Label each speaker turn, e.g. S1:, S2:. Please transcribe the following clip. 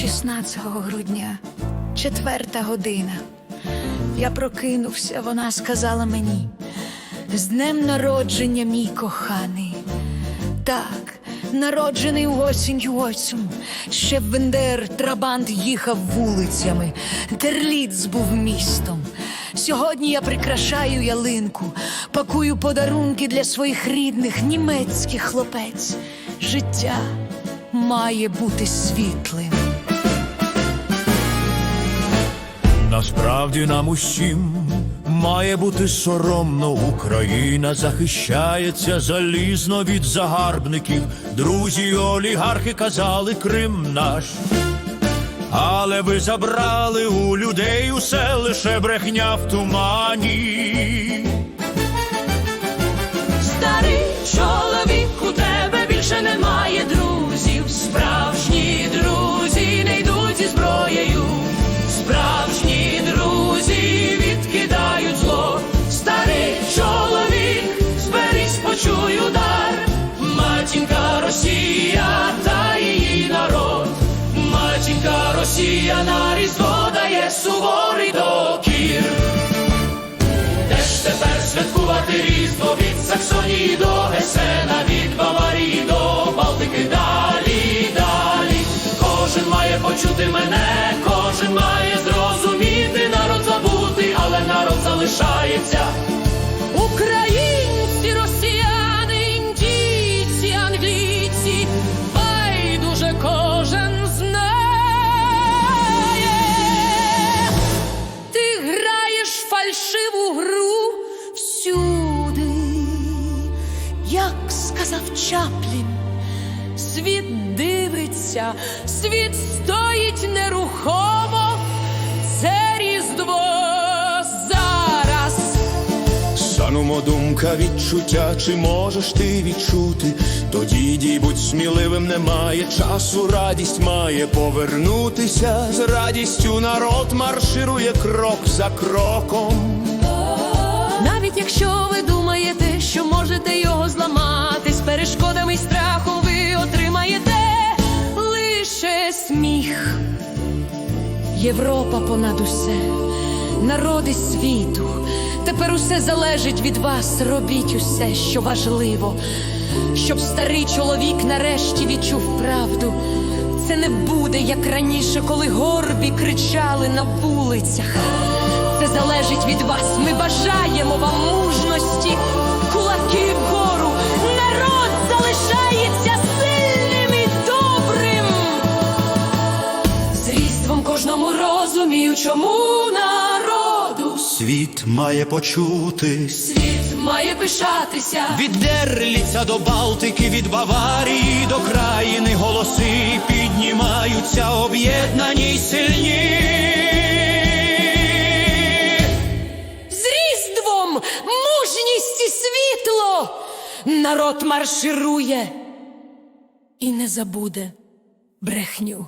S1: 16 грудня, четверта година. Я прокинувся, вона сказала мені: з днем народження, мій коханий. Так, народжений осінню осінь. Ще Бендер Трабант їхав вулицями, Терліц був містом. Сьогодні я прикрашаю ялинку, пакую подарунки для своїх рідних німецьких хлопець. Життя має бути світлим.
S2: Насправді нам усім має бути соромно. Україна захищається залізно від загарбників. Друзі, олігархи казали Крим наш. Але ви забрали у людей усе лише брехня в тумані.
S3: Росія на різдво дає суворий докір. Де ж тепер святкувати різдво від Саксонії до Гесена, від Баварії до Балтики, далі, далі. Кожен має почути мене,
S1: Чаплін,
S3: Світ дивиться, світ стоїть нерухомо. Це різдво зараз.
S2: Санумо думка, відчуття, чи можеш ти відчути? Тоді дій будь сміливим, немає часу, радість має повернутися. З радістю народ марширує крок за кроком.
S3: Навіть якщо ви думаєте, що можете його зламати, перешкодами й страхом ви отримаєте лише сміх.
S1: Європа понад усе, народи світу. Тепер усе залежить від вас. Робіть усе, що важливо, щоб старий чоловік нарешті відчув правду. Це не буде як раніше, коли горбі кричали на вулицях. Це залежить від вас. Ми бажаємо вам мужності,
S3: кожному розумію, чому народу
S2: Світ має почути.
S3: світ має пишатися.
S2: Від Дерліця до Балтики, від Баварії до країни голоси піднімаються об'єднані й сильні.
S1: З різдвом мужність і світло. Народ марширує і не забуде брехню.